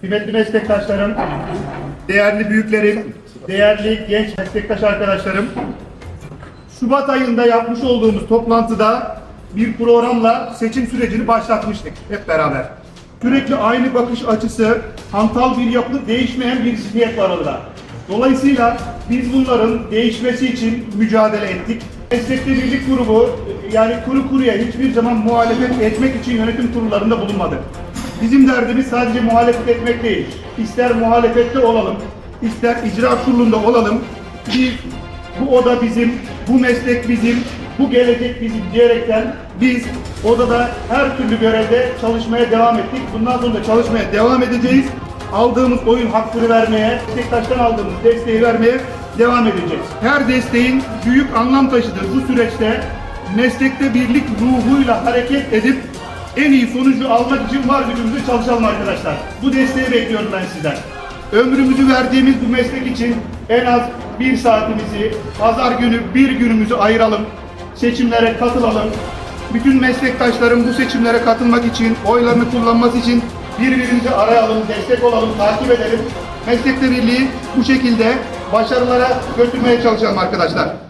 kıymetli meslektaşlarım, değerli büyüklerim, değerli genç meslektaş arkadaşlarım. Şubat ayında yapmış olduğumuz toplantıda bir programla seçim sürecini başlatmıştık hep beraber. Sürekli aynı bakış açısı, hantal bir yapı, değişmeyen bir zihniyet var orada. Dolayısıyla biz bunların değişmesi için mücadele ettik. Meslekte Birlik Grubu yani kuru kuruya hiçbir zaman muhalefet etmek için yönetim kurullarında bulunmadık. Bizim derdimiz sadece muhalefet etmek değil. İster muhalefette olalım, ister icra kurulunda olalım. Biz bu oda bizim, bu meslek bizim, bu gelecek bizim diyerekten biz odada her türlü görevde çalışmaya devam ettik. Bundan sonra da çalışmaya devam edeceğiz. Aldığımız oyun hakkını vermeye, meslektaştan aldığımız desteği vermeye devam edeceğiz. Her desteğin büyük anlam taşıdığı bu süreçte meslekte birlik ruhuyla hareket edip en iyi sonucu almak için var gücümüzü çalışalım arkadaşlar. Bu desteği bekliyorum ben sizden. Ömrümüzü verdiğimiz bu meslek için en az bir saatimizi, pazar günü bir günümüzü ayıralım. Seçimlere katılalım. Bütün meslektaşlarım bu seçimlere katılmak için, oylarını kullanması için birbirimizi arayalım, destek olalım, takip edelim. Meslekte birliği bu şekilde başarılara götürmeye çalışalım arkadaşlar.